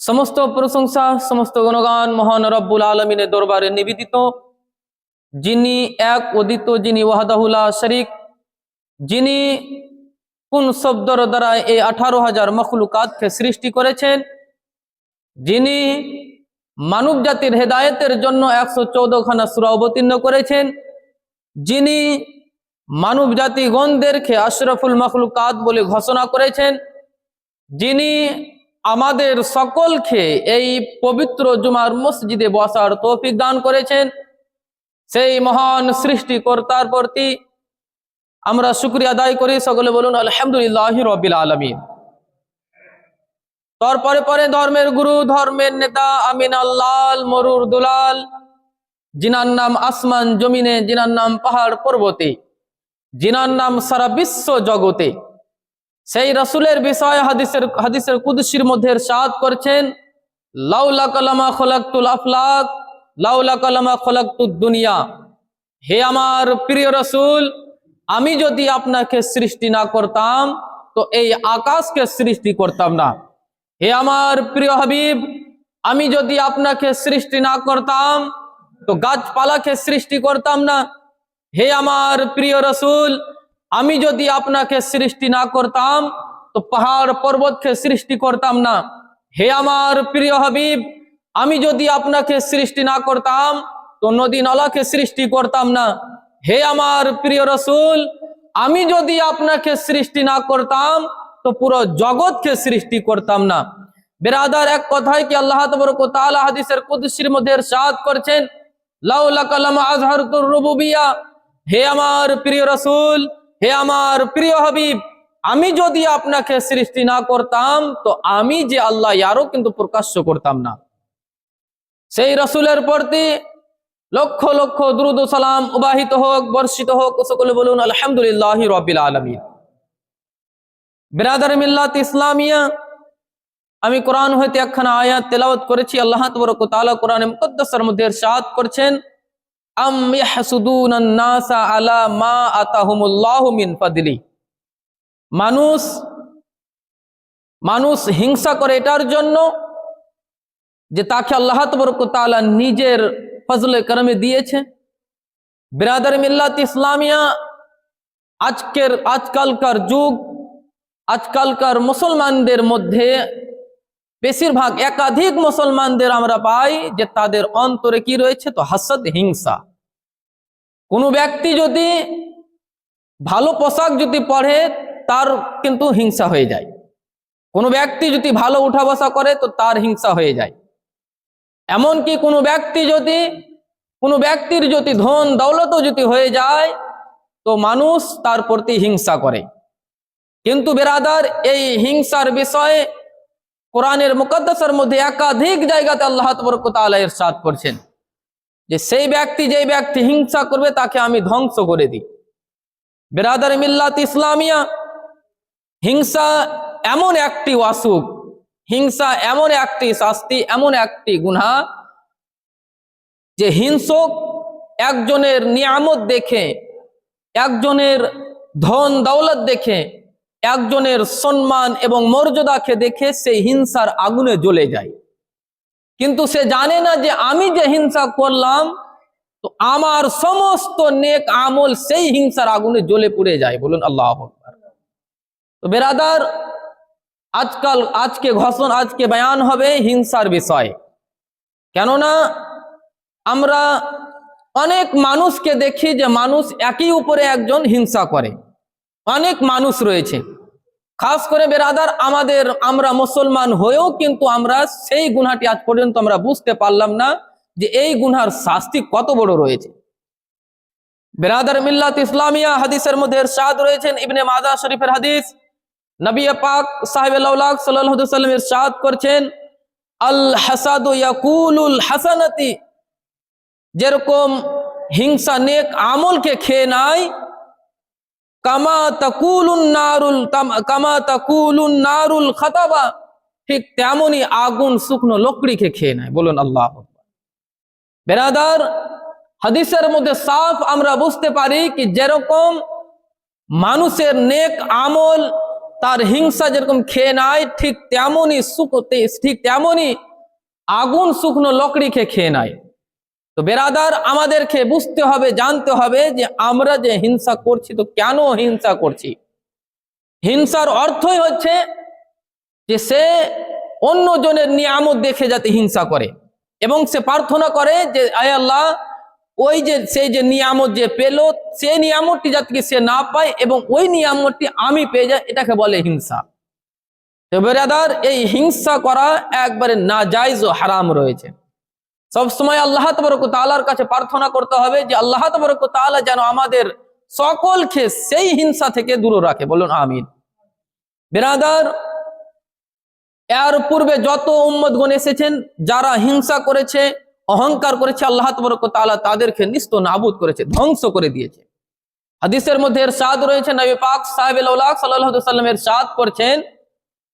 সমস্ত প্রশংসা, সমস্ত গণগান মহান রব্বুল আলমিনের দরবারে নিবেদিত। যিনি এক অদিত যিনি ওয়াহাদাহুল্লাহ শরিক, যিনি কোন শব্দর দ্বারা এই আঠারো হাজার মখলুকাতকে সৃষ্টি করেছেন, যিনি মানব জাতির হেদায়েতের জন্য একশো চৌদ্দখানা সুরা অবতীর্ণ করেছেন, যিনি মানব জাতিগণদেরকে আশরফুল মখলুকাত বলে ঘোষণা করেছেন, যিনি আমাদের সকলকে এই পবিত্র জুমার মসজিদে বসার তৌফিক দান করেছেন। সেই মহান সৃষ্টিকর্তার প্রতি আমরা শুক্রিয়া আদায় করি। সকলে বলুন, আলহামদুলিল্লাহ রবিল আলমী তারপরে পরে ধর্মের গুরু, ধর্মের নেতা, আমিন আল্লাহ মরুর দুলাল, জিনার নাম আসমান জমিনে, জিনার নাম পাহাড় পর্বতে, জিনার নাম সারা বিশ্ব জগতে সেই রসুলের বিষয় হাদিসের হাদিসের কুদসির মধ্যে সাদ করছেন, লাউলা কালামা খোলাকুল আফলাক, লাউলা কালামা খোলাকুল দুনিয়া। হে আমার প্রিয় রসুল, আমি যদি আপনাকে সৃষ্টি না করতাম, তো এই আকাশকে সৃষ্টি করতাম না। হে আমার প্রিয় হাবিব, আমি যদি আপনাকে সৃষ্টি না করতাম, তো গাছপালাকে সৃষ্টি করতাম না। হে আমার প্রিয় রসুল আমি যদি আপনাকে সৃষ্টি না করতাম, তো পাহাড় পর্বতকে সৃষ্টি করতাম না। হে আমার প্রিয় হাবিব, আমি যদি আপনাকে সৃষ্টি না করতাম, তো নদী নলাকে সৃষ্টি করতাম না। হে আমার প্রিয় রসুল, আমি যদি আপনাকে সৃষ্টি না করতাম, তো পুরো জগৎকে সৃষ্টি করতাম না। বেরাদার, এক কথায় কি আল্লাহ তবরক তাআলা হাদিসের কুদসির মধ্যে ইরশাদ করছেন? লাউলা কালাম রুবুবিয়া। হে আমার প্রিয় রসুল হে আমার প্রিয় হাবিব, আমি যদি আপনাকে সৃষ্টি না করতাম, তো আমি যে আল্লাহ ইয়ারও কিন্তু প্রকাশ্য করতাম না। সেই রসুলের প্রতি লক্ষ লক্ষ দ্রুদ সালাম উবাহিত হোক, বর্ষিত হোক, সকলে বলুন, আলহামদুলিল্লাহ রবিল আলমী বিরাদার মিল্লাত ইসলামিয়া, আমি কোরআন হইতে একখানা আয়াত তেলাওয়াত করেছি, আল্লাহ তবরক তাআলা কোরআনে মুকদ্দাসের মধ্যে ইরশাদ করছেন। আম আলা মা মিন মানুষ মানুষ হিংসা করে এটার জন্য যে তাকে আল্লাহ তবরক তাআলা নিজের ফজলে করমে দিয়েছে। বিরাদার মিল্লাত ইসলামিয়া, আজকের, আজকালকার যুগ, আজকালকার মুসলমানদের মধ্যে বেশিরভাগ একাধিক মুসলমানদের আমরা পাই যে তাদের অন্তরে কি রয়েছে? তো হাসদ হিংসা। কোনো ব্যক্তি যদি ভালো পোশাক যদি পড়ে তার কিন্তু হিংসা হয়ে যায়। কোনো ব্যক্তি যদি ভালো উঠা বসা করে, তো তার হিংসা হয়ে যায়। এমনকি কোনো ব্যক্তি যদি, কোনো ব্যক্তির যদি ধন দৌলতও যদি হয়ে যায়, তো মানুষ তার প্রতি হিংসা করে। কিন্তু বেরাদার, এই হিংসার বিষয়ে কোরআনের মুকদ্দাসের মধ্যে একাধিক জায়গাতে আল্লাহ তবরকতালা ইরশাদ করছেন। যে সেই ব্যক্তি যেই ব্যক্তি হিংসা করবে, তাকে আমি ধ্বংস করে দিই। বেরাদার মিল্লাত ইসলামিয়া, হিংসা এমন একটি অসুখ, হিংসা এমন একটি শাস্তি, এমন একটি গুণা যে হিংসক একজনের নিয়ামত দেখে, একজনের ধন দৌলত দেখে, একজনের সম্মান এবং মর্যাদাকে দেখে সেই হিংসার আগুনে জ্বলে যায়। কিন্তু সে জানে না যে আমি যে হিংসা করলাম, তো আমার সমস্ত নেক আমল সেই হিংসার আগুনে জ্বলে পুড়ে যায়। বলুন আল্লাহ তো বেরাদার, আজকাল আজকে ঘোষণ, আজকে বয়ান হবে হিংসার বিষয়। কেননা আমরা অনেক মানুষকে দেখি যে মানুষ একই উপরে একজন হিংসা করে। অনেক মানুষ রয়েছে। খাস করে বেরাদার, আমাদের আমরা মুসলমান হয়েও কিন্তু আমরা সেই গুনাটি আজ পর্যন্ত আমরা বুঝতে পারলাম না যে এই গুনহার শাস্তি কত বড় রয়েছে। বেরাদার মিল্লাত ইসলামিয়া হাদিসের মধ্যে সাদ রয়েছেন, ইবনে মাদা শরীফের হাদিস। নবী পাক সাহেব সাল্লাম ইরশাদ করছেন, আল হাসাদু ইয়াকুলুল হাসানাতি, যেরকম হিংসা নেক আমলকে খেয়ে নাই কামা তাকুলুন নারুল কামা তাকুলুন নারুল খাতাবা। ঠিক তেমনই আগুন শুকনো লকড়িকে খেয়ে নেয়। বলুন আল্লাহ বেরাদার, হাদিসের মধ্যে সাফ আমরা বুঝতে পারি কি যেরকম মানুষের নেক আমল তার হিংসা যেরকম খেয়ে নেয়, ঠিক তেমনই সুখ ঠিক তেমনই আগুন শুকনো লকড়ি খেয়ে খেয়ে নেয়। তো বেরাদার, আমাদেরকে বুঝতে হবে, জানতে হবে যে আমরা যে হিংসা করছি, তো কেন হিংসা করছি? হিংসার অর্থই হচ্ছে যে সে অন্য জনের নিয়ামত দেখে যাতে হিংসা করে এবং সে প্রার্থনা করে যে, আয় আল্লাহ, ওই যে সেই যে নিয়ামত যে পেল সেই নিয়ামতটি যাতে সে না পায় এবং ওই নিয়ামতটি আমি পেয়ে যাই, এটাকে বলে হিংসা। তো বেরাদার, এই হিংসা করা একবারে না জায়জ ও হারাম রয়েছে। সবসময় আল্লাহ তবরক তালার কাছে প্রার্থনা করতে হবে যে আল্লাহ তবরক তালা যেন আমাদের সকলকে সেই হিংসা থেকে দূরে রাখে। বলুন, আমিন। বেরাদার এর পূর্বে যত উম্মদগণ এসেছেন, যারা হিংসা করেছে, অহংকার করেছে, আল্লাহ তবরক তালা তাদেরকে নিস্ত নাবুদ করেছে, ধ্বংস করে দিয়েছে। হাদিসের মধ্যে এর সাদ রয়েছে, নবী পাক সাহেব সাল্লাহ সাল্লামের সাদ করছেন,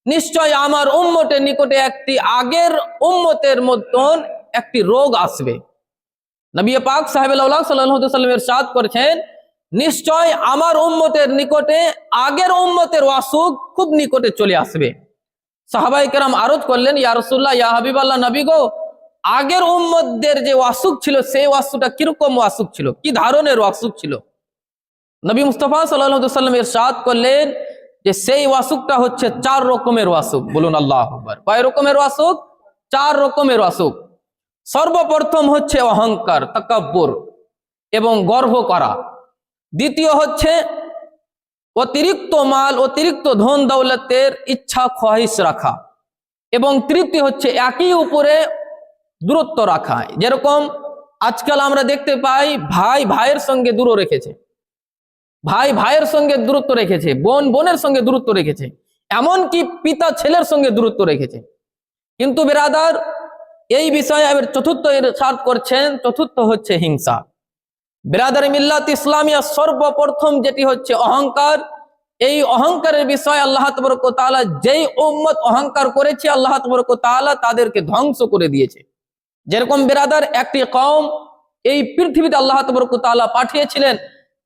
নিশ্চয় আমার উম্মতের নিকটে একটি আগের উম্মতের মতন একটি রোগ আসবে। নবী পাক সাহেব সাল্লামের সাদ করেছেন, নিশ্চয় আমার উম্মতের নিকটে, আগের উম্মতের অসুখ খুব নিকটে চলে আসবে। সাহাবাই কেরাম আরজ করলেন, ইয়া রসুল্লাহ ইয়া হাবিবাল্লাহ, নবী গো, আগের উম্মতদের যে অসুখ ছিল, সেই অসুখটা কীরকম অসুখ ছিল? কি ধরনের অসুখ ছিল? নবী মুস্তফা সাল্লাহ সাল্লামের সাদ করলেন যে, সেই অসুখটা হচ্ছে চার রকমের অসুখ বলুন আল্লাহ কয় রকমের অসুখ চার রকমের অসুখ সর্বপ্রথম হচ্ছে অহংকার, তাকাব্বুর এবং গর্ব করা। দ্বিতীয় হচ্ছে অতিরিক্ত মাল, অতিরিক্ত ধন দৌলতের ইচ্ছা খোয়াইশ রাখা। এবং তৃতীয় হচ্ছে একই উপরে দূরত্ব রাখা। যেরকম আজকাল আমরা দেখতে পাই, ভাই ভাইয়ের সঙ্গে দূর রেখেছে। ভাই ভাইয়ের সঙ্গে দূরত্ব রেখেছে, বোন বোনের সঙ্গে দূরত্ব রেখেছে। এমনকি পিতা ছেলের সঙ্গে দূরত্ব রেখেছে। কিন্তু বেরাদার এই বিষয়ে এবার চতুর্থ সাত করছেন, চতুর্থ হচ্ছে হিংসা। বেরাদার মিল্লাত ইসলামিয়া সর্বপ্রথম যেটি হচ্ছে অহংকার। এই অহংকারের বিষয়ে আল্লাহ তবরক তাআলা যেই উম্মত অহংকার করেছে, আল্লাহ তবরক তাআলা তাদেরকে ধ্বংস করে দিয়েছে। যেরকম বেরাদার একটি কম এই পৃথিবীতে আল্লাহ তবরক তাআলা পাঠিয়েছিলেন,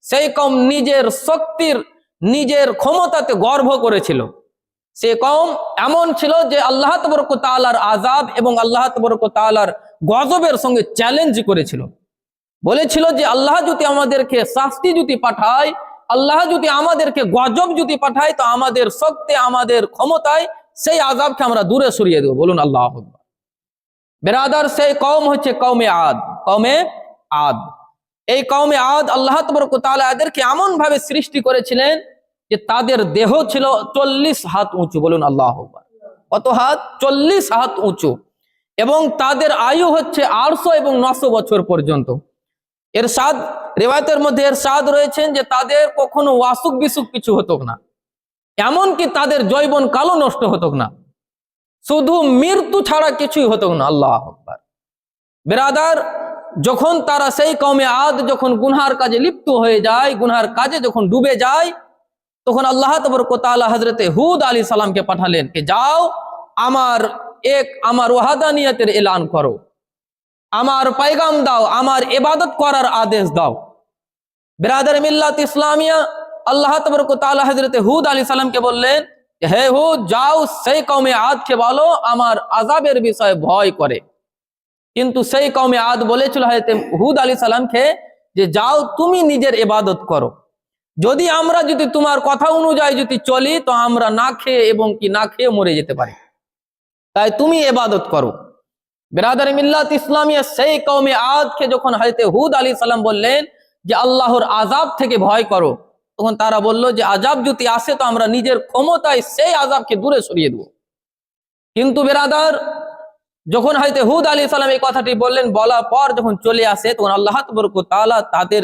সেই কম নিজের শক্তির, নিজের ক্ষমতাতে গর্ব করেছিল। সে কম এমন ছিল যে আল্লাহ তবরক তালার আজাব এবং আল্লাহ তবরক তালার গজবের সঙ্গে চ্যালেঞ্জ করেছিল। বলেছিল যে আল্লাহ যদি আমাদেরকে শাস্তি যদি পাঠায়, আল্লাহ যদি আমাদেরকে গজব যদি পাঠায়, তো আমাদের শক্তি আমাদের ক্ষমতায় সেই আজাবকে আমরা দূরে সরিয়ে দেবো। বলুন আল্লাহ। বেরাদার, সেই কম হচ্ছে কৌমে আদ। কৌমে আদ। এই কৌমে আদ আল্লাহ তবরক তালা এদেরকে এমন ভাবে সৃষ্টি করেছিলেন যে তাদের দেহ ছিল চল্লিশ হাত উঁচু। বলুন আল্লাহ। কত হাত? চল্লিশ হাত উঁচু। এবং তাদের আয়ু হচ্ছে আটশো এবং নশো বছর পর্যন্ত। এর স্বাদ রেওয়ায়তের মধ্যে এর স্বাদ রয়েছেন যে তাদের কখনো অসুখ বিসুখ কিছু হতো না। এমনকি তাদের জৈবন কালো নষ্ট হতো না। শুধু মৃত্যু ছাড়া কিছুই হতো না, আল্লাহ আকবার। বেরাদার, যখন তারা সেই কমে আদ, যখন গুনহার কাজে লিপ্ত হয়ে যায়, গুনহার কাজে যখন ডুবে যায় তখন আল্লাহ তবরকতালা হজরতে হুদ আলী সালামকে পাঠালেন কে, যাও, আমার এক, আমার ওয়াহাদানিয়তের এলান করো। আমার পাইগাম দাও, আমার এবাদত করার আদেশ দাও। বেরাদার মিল্লাত ইসলামিয়া আল্লাহ তবরকতালা হজরতে হুদ আলী সালামকে বললেন হে হুদ, যাও, সেই কমে আদকে বলো, আমার আজাবের বিষয়ে ভয় করে। কিন্তু সেই কমে আদ বলেছিল হুদ আলী সালামকে যে, যাও, তুমি নিজের এবাদত করো। যদি আমরা যদি তোমার কথা অনুযায়ী যদি চলি, তো আমরা না খেয়ে এবং কি না খেয়ে মরে যেতে পারি। তাই তুমি এবাদত করো। বেরাদার মিল্লাত ইসলামিয়া, সেই কৌমে আদকে যখন হয়তো হুদ আলী সালাম বললেন যে, আল্লাহর আজাব থেকে ভয় করো, তখন তারা বলল যে আজাব যদি আসে, তো আমরা নিজের ক্ষমতায় সেই আজাবকে দূরে সরিয়ে দেব। কিন্তু বেরাদার, যখন হয়তো হুদ আলী সালাম এই কথাটি বললেন, বলার পর যখন চলে আসে, তখন আল্লাহ তালা তাদের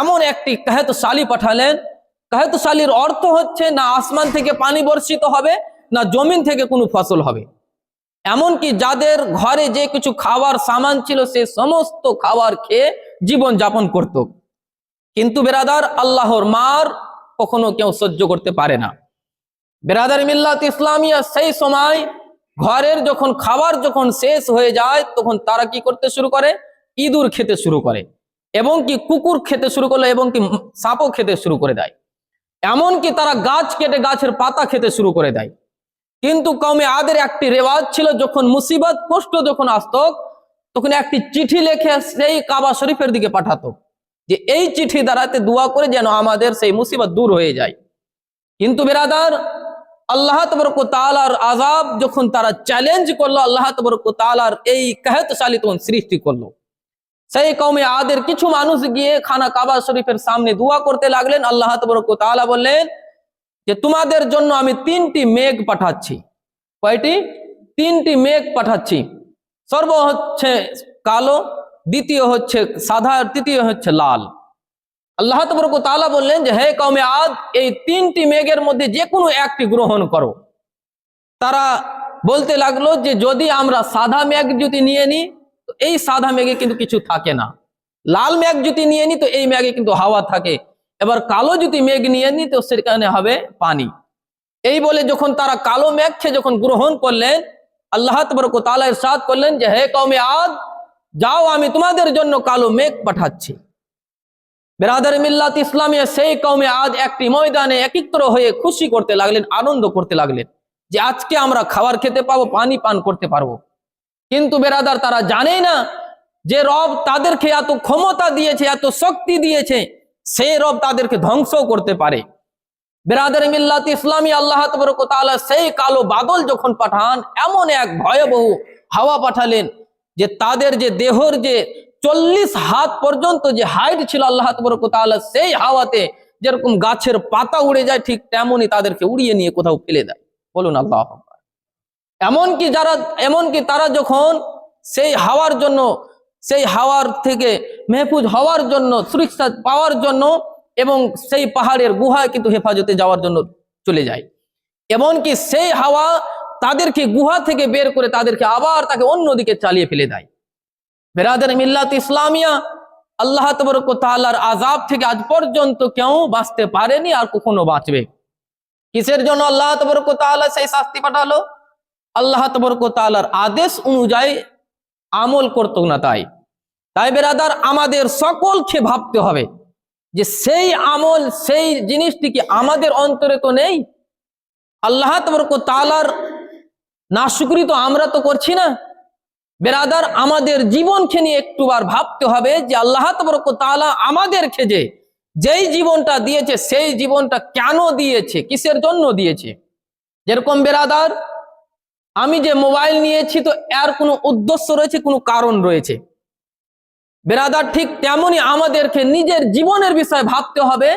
এমন একটি কাহেতশালী পাঠালেন। কাহেতশালীর অর্থ হচ্ছে না আসমান থেকে পানি বর্ষিত হবে, না জমিন থেকে কোনো ফসল হবে। এমনকি যাদের ঘরে যে কিছু খাবার সামান ছিল, সে সমস্ত খাবার খেয়ে জীবন যাপন করত। কিন্তু বেরাদার, আল্লাহর মার কখনো কেউ সহ্য করতে পারে না। বেরাদার মিল্লাত ইসলামিয়া সেই সময় ঘরের যখন খাবার যখন শেষ হয়ে যায়, তখন তারা কি করতে শুরু করে? ইঁদুর খেতে শুরু করে। এবং কি কুকুর খেতে শুরু করল এবং কি সাপও খেতে শুরু করে দেয়। এমনকি তারা গাছ কেটে গাছের পাতা খেতে শুরু করে দেয়। কিন্তু কমে আদের একটি রেওয়াজ ছিল, যখন মুসিবত, কষ্ট যখন আসতো, তখন একটি চিঠি লিখে সেই কাবা শরীফের দিকে পাঠাতো, যে এই চিঠি দ্বারাতে দোয়া করে যেন আমাদের সেই মুসিবত দূর হয়ে যায়। কিন্তু বেরাদার, আল্লাহ তালার আজাব যখন তারা চ্যালেঞ্জ করল, আল্লাহ তালার এই কাহেতশালী তখন সৃষ্টি করল। সেই কৌমে আদের কিছু মানুষ গিয়ে খানা কাবা শরীফের সামনে দোয়া করতে লাগলেন। আল্লাহ তালা বললেন যে, তোমাদের জন্য আমি তিনটি মেঘ পাঠাচ্ছি। কয়টি? তিনটি মেঘ পাঠাচ্ছি। সর্ব হচ্ছে কালো, দ্বিতীয় হচ্ছে সাদা তৃতীয় হচ্ছে লাল। আল্লাহ তবরক তালা বললেন যে, হে কৌমে আদ, এই তিনটি মেঘের মধ্যে যে কোনো একটি গ্রহণ করো। তারা বলতে লাগল যে, যদি আমরা সাদা মেঘ যদি নিয়ে নিই তো এই সাদা মেঘে কিন্তু কিছু থাকে না। লাল মেঘ যদি নিয়ে নিই তো এই মেঘে কিন্তু হাওয়া থাকে। এবার কালো যদি মেঘ নিয়ে নিই তো সেখানে হবে পানি। এই বলে যখন তারা কালো মেঘকে যখন গ্রহণ করলেন, আল্লাহ তবরক তালা ইরশাদ করলেন যে, হে কৌমে আদ, যাও আমি তোমাদের জন্য কালো মেঘ পাঠাচ্ছি। বেরাদার মিল্লাত ইসলামিয়া সেই কৌমে আজ একটি ময়দানে একত্র হয়ে খুশি করতে লাগলেন, আনন্দ করতে লাগলেন যে, আজকে আমরা খাবার খেতে পাবো, পানি পান করতে পারব। কিন্তু বেরাদার, তারা জানেই না যে রব তাদেরকে এত ক্ষমতা দিয়েছে, এত শক্তি দিয়েছে সেই রব তাদেরকে ধ্বংস করতে পারে বেরাদার মিল্লাত ইসলামী আল্লাহ তবরক সেই কালো বাদল যখন পাঠান, এমন এক ভয়াবহ হাওয়া পাঠালেন যে তাদের যে দেহর যে চল্লিশ হাত পর্যন্ত যে হাইট ছিল আল্লাহ তবরক তাআলা সেই হাওয়াতে যেরকম গাছের পাতা উড়ে যায়, ঠিক তেমনই তাদেরকে উড়িয়ে নিয়ে কোথাও ফেলে দেয় বলুন আল্লাহ। এমনকি যারা, এমনকি তারা যখন সেই হাওয়ার জন্য, সেই হাওয়ার থেকে মেহফুজ হওয়ার জন্য, সুরক্ষা পাওয়ার জন্য এবং সেই পাহাড়ের গুহায় কিন্তু হেফাজতে যাওয়ার জন্য চলে যায়। এমনকি সেই হাওয়া তাদেরকে গুহা থেকে বের করে তাদেরকে আবার তাকে অন্যদিকে চালিয়ে ফেলে দেয়। বেরাদের মিল্লাত ইসলামিয়া আল্লাহ তবরক আজাব থেকে আজ পর্যন্ত কেউ বাঁচতে পারেনি আর কখনো বাঁচবে। কিসের জন্য আল্লাহ তবরক সেই শাস্তি পাঠালো? আল্লাহ তবরক তাআলার আদেশ অনুযায়ী আমল করতো না তাই। তাই বেরাদার, আমাদের সকলকে ভাবতে হবে যে সেই আমল, সেই জিনিসটি কি আমাদের অন্তরে তো নেই? আল্লাহ তবরক তাআলার নাশুকরি তো আমরা তো করছি না। বেরাদার, আমাদের জীবনকে নিয়ে একটুবার ভাবতে হবে যে আল্লাহ তবরক তাআলা আমাদেরকে যে, যেই জীবনটা দিয়েছে, সেই জীবনটা কেন দিয়েছে, কিসের জন্য দিয়েছে? যেরকম বেরাদার আমি যে মোবাইল নিয়েছি তো এর কোনো উদ্দেশ্য রয়েছে, কোনো কারণ রয়েছে। বেরাদার, ঠিক তেমনি আমাদেরকে নিজের জীবনের বিষয়ে ভাবতে হবে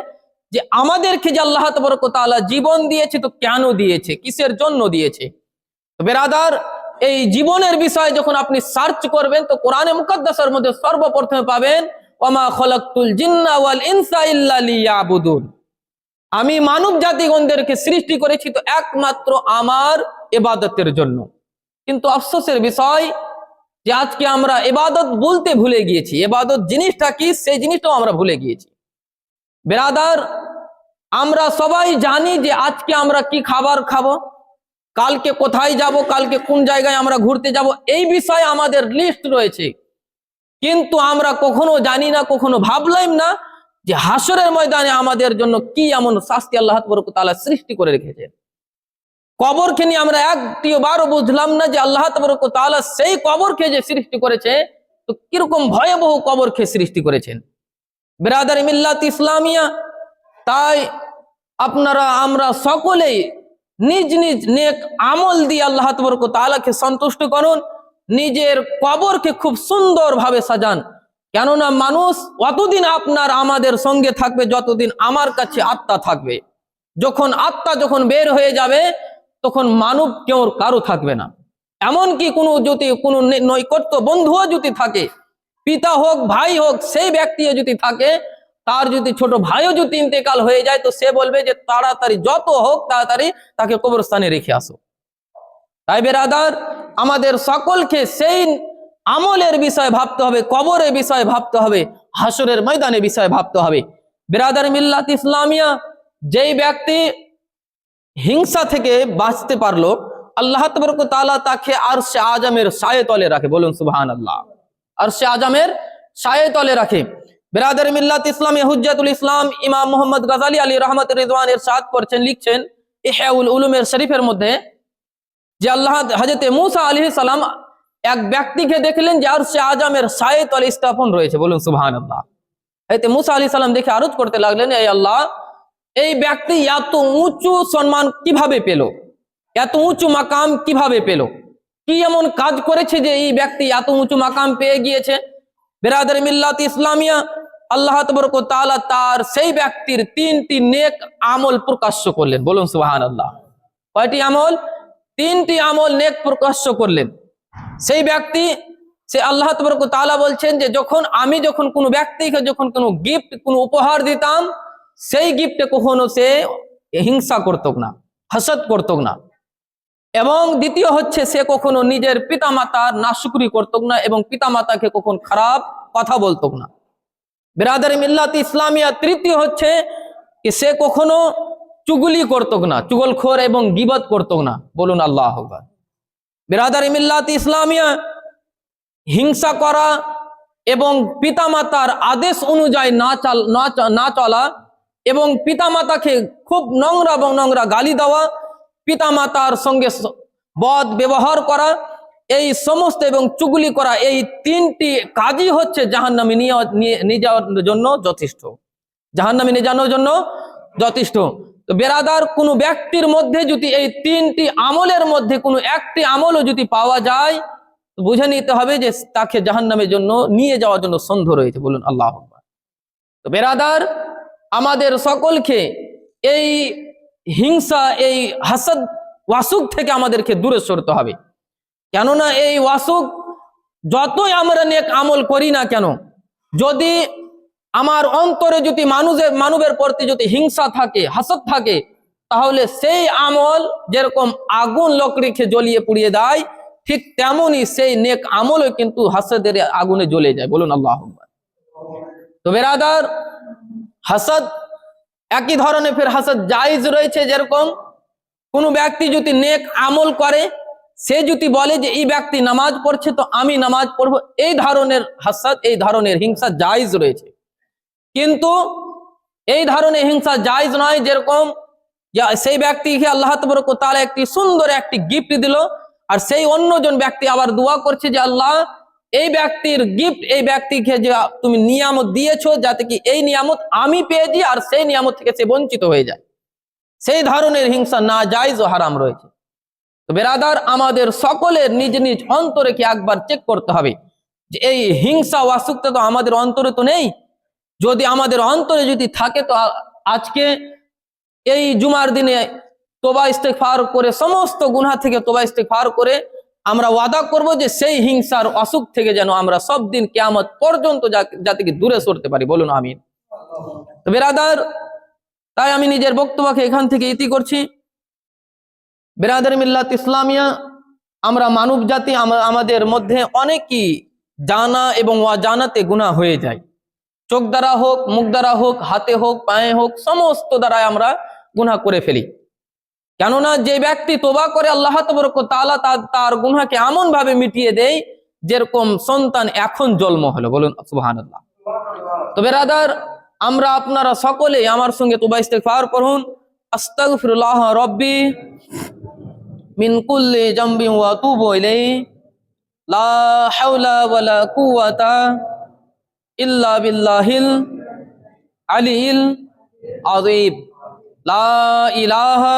যে আমাদেরকে যে আল্লাহ তবরক তাআলা জীবন দিয়েছে তো কেন দিয়েছে, কিসের জন্য দিয়েছে? বেরাদার, এই জীবনের বিষয়ে যখন আপনি সার্চ করবেন তো কোরআনে মুকদ্দাসের মধ্যে সর্বপ্রথমে পাবেন ওমা খলাকতুল জিন্না ওয়াল ইনসা ইল্লা আমি মানব জাতিগণদেরকে সৃষ্টি করেছি তো একমাত্র আমার এবাদতের জন্য। কিন্তু আফসোসের বিষয় যে আজকে আমরা এবাদত বলতে ভুলে গিয়েছি। এবাদত জিনিসটা কি? সেই জিনিসটাও আমরা ভুলে গিয়েছি। বেরাদার, আমরা সবাই জানি যে আজকে আমরা কি খাবার খাব, কালকে কোথায় যাব, কালকে কোন জায়গায় আমরা ঘুরতে যাব, এই বিষয়ে আমাদের লিস্ট রয়েছে। কিন্তু আমরা কখনো জানি না, কখনো ভাবলাম না যে হাসরের ময়দানে আমাদের জন্য কি এমন শাস্তি আল্লাহ তাআলা সৃষ্টি করে রেখেছে। কবরকে নিয়ে আমরা একটিও বারও বুঝলাম না যে আল্লাহ তাআলা সেই কবরকে যে সৃষ্টি করেছে, তো কীরকম ভয়াবহ কবরকে সৃষ্টি করেছেন। বেরাদার মিল্লাত ইসলামিয়া, তাই আপনারা, আমরা সকলেই নিজ নিজ নেক আমল দিয়ে আল্লাহ তবরক তাআলাকে সন্তুষ্ট করুন, নিজের কবরকে খুব সুন্দরভাবে সাজান। কেননা মানুষ অতদিন আপনার আমাদের সঙ্গে থাকবে, যতদিন আমার কাছে আত্মা থাকবে। যখন আত্মা যখন বের হয়ে যাবে তখন মানব কেউ কারও থাকবে না। এমনকি কোনো যদি কোনো নৈকট্য বন্ধুও যদি থাকে, পিতা হোক, ভাই হোক, সেই ব্যক্তিও যদি থাকে, তার যদি ছোট ভাইও যদি ইন্তেকাল হয়ে যায়, তো সে বলবে যে তাড়াতাড়ি যত হোক তাড়াতাড়ি তাকে কবরস্থানে রেখে আসো। তাই বেরাদার, আমাদের সকলকে সেই আমলের বিষয়ে ভাবতে হবে, কবরের বিষয়ে ভাবতে হবে হাসরের ময়দানের বিষয়ে ভাবতে হবে। বেরাদার মিল্লাত ইসলামিয়া, যেই ব্যক্তি হিংসা থেকে বাঁচতে পারল, আল্লাহ তাআলা তাকে আর সে আজমের সায়ে তলে রাখে। বলুন সুবহান আল্লাহ আর সে আজমের সায়ে তলে রাখে। বিরাদের মিল্লাত ইসলাম হুজ্জাতুল ইসলাম ইমাম মোহাম্মদ গাজালি আলী রহমত রিজওয়ান এর সাদ করছেন, লিখছেন ইহাউল উলুমের শরীফের মধ্যে যে আল্লাহ হজরতে মুসা আলী সালাম এক ব্যক্তিকে দেখলেন যে আর সে আজমের সায়েত আল স্থাপন রয়েছে। বলুন সুবহান আল্লাহ হয়তো মুসা আলী সালাম দেখে আরজ করতে লাগলেন এই আল্লাহ এই ব্যক্তি এত উঁচু সম্মান কীভাবে পেল? এত উঁচু মাকাম কীভাবে পেল? কি এমন কাজ করেছে যে এই ব্যক্তি এত উঁচু মাকাম পেয়ে গিয়েছে? বেরাদের মিল্লাত ইসলামিয়া, আল্লাহ তবরক তালা তার সেই ব্যক্তির তিনটি নেক আমল প্রকাশ্য করলেন। বলুন সুবাহান আল্লাহ কয়টি আমল? তিনটি আমল নেক প্রকাশ্য করলেন। সেই ব্যক্তি, সে আল্লাহ তবরক তালা বলছেন যে যখন আমি যখন কোনো ব্যক্তিকে যখন কোনো গিফট কোনো উপহার দিতাম সেই গিফটে কখনো সে হিংসা করত না, হাসদ করত না। এবং দ্বিতীয় হচ্ছে সে কখনো নিজের পিতামাতার নাশুকরি করত না এবং পিতামাতাকে কখন খারাপ কথা বলতো না। বিরাদার মিল্লাত ইসলামিয়া তৃতীয় হচ্ছে সে কখনো চুগুলি করত না, চুগলখোর এবং গিবত করত না। বলুন আল্লাহ বিরাদার মিল্লাত ইসলামিয়া হিংসা করা এবং পিতামাতার আদেশ অনুযায়ী না চাল না চলা এবং পিতামাতাকে খুব নোংরা এবং নোংরা গালি দেওয়া, পিতামাতার সঙ্গে বদ ব্যবহার করা, এই সমস্ত এবং চুগলি করা, এই তিনটি কাজই হচ্ছে জাহান্নামে নিয়ে যাওয়ার জন্য যথেষ্ট জাহান্নামে নিয়ে যাওয়ার জন্য যথেষ্ট তো বেরাদার, কোনো ব্যক্তির মধ্যে যদি এই তিনটি আমলের মধ্যে কোনো একটি আমলও যদি পাওয়া যায় বুঝে নিতে হবে যে তাকে জাহান্নামের জন্য নিয়ে যাওয়ার জন্য সন্ধ রয়েছে বলুন আল্লাহ। তো বেরাদার আমাদের সকলকে এই হিংসা, এই হাসাদ ওয়াসুক থেকে আমাদেরকে দূরে সরতে হবে। কেননা এই ওয়াসুক যতই আমরা নেক আমল করি না কেন, যদি আমার অন্তরে যদি মানুষের, মানবের প্রতি যদি হিংসা থাকে, হাসদ থাকে, তাহলে সেই আমল যেরকম আগুন লকড়িকে জ্বলিয়ে পুড়িয়ে দেয়, ঠিক তেমনই সেই নেক আমলও কিন্তু হাসদের আগুনে জ্বলে যায়। বলুন আল্লাহ তো বেরাদার হাসদ, একই ধরনের ফের হাসদ জায়জ রয়েছে যেরকম, কোনো ব্যক্তি যদি নেক আমল করে, সে যদি বলে যে, এই ব্যক্তি নামাজ পড়ছে, তো আমি নামাজ পড়ব। এই ধরনের হাসাদ, এই ধরনের হিংসা জায়েজ রয়েছে। কিন্তু এই ধরনের হিংসা জায়জ নয় যেরকম সেই ব্যক্তিকে আল্লাহ তবরক তারা একটি সুন্দর একটি গিফট দিল, আর সেই অন্যজন ব্যক্তি আবার দোয়া করছে যে, আল্লাহ এই ব্যক্তির গিফট এই ব্যক্তিকে যে তুমি নিয়ামত দিয়েছ, যাতে কি এই নিয়ামত আমি পেয়ে যাই আর সেই নিয়ামত থেকে সে বঞ্চিত হয়ে যায়। সেই ধরনের হিংসা না জায়জ ও হারাম রয়েছে। তো বেরাদার আমাদের সকলের নিজ নিজ অন্তরে কি একবার চেক করতে হবে যে এই হিংসা ওয়াসুকতা তো আমাদের অন্তরে তো নেই? যদি আমাদের অন্তরে যদি থাকে তো আজকে এই জুমার দিনে তোবা ইস্তেকফার করে, সমস্ত গুনাহ থেকে তোবা ইস্তেকফার করে আমরা ওয়াদা করব যে সেই হিংসার অসুখ থেকে যেন আমরা সব দিন কেয়ামত পর্যন্ত যাতে কি দূরে সরতে পারি। বলুন, আমিন। তো বেরাদার, তাই আমি নিজের বক্তব্যকে এখান থেকে ইতি করছি। বেরাদার মিল্লাত ইসলামিয়া, আমরা মানব জাতি আমাদের মধ্যে অনেকই জানা এবং অজানাতে গুনাহ হয়ে যায়। চোখ দ্বারা হোক, মুখ দ্বারা হোক, হাতে হোক, পায়ে হোক, সমস্ত দ্বারাই আমরা গুনাহ করে ফেলি। কেননা যে ব্যক্তি তোবা করে আল্লাহ তাআলা তার গুনাহকে এমন ভাবে মিটিয়ে দেয় যেরকম সন্তান এখন জন্ম হলো। বলুন, সুবহানাল্লাহ। তো বেরাদার আমরা আপনারা সকলে আমার সঙ্গে তোবা ইস্তেগফার করুন। আস্তাগফিরুল্লাহ রব্বি মিন কুল্লি জামবি ওয়া আতুবু ইলাইহি। লা হাওলা ওয়ালা কুওয়াতা ইল্লা বিল্লাহিল আলিল আযীম। লা ইলাহা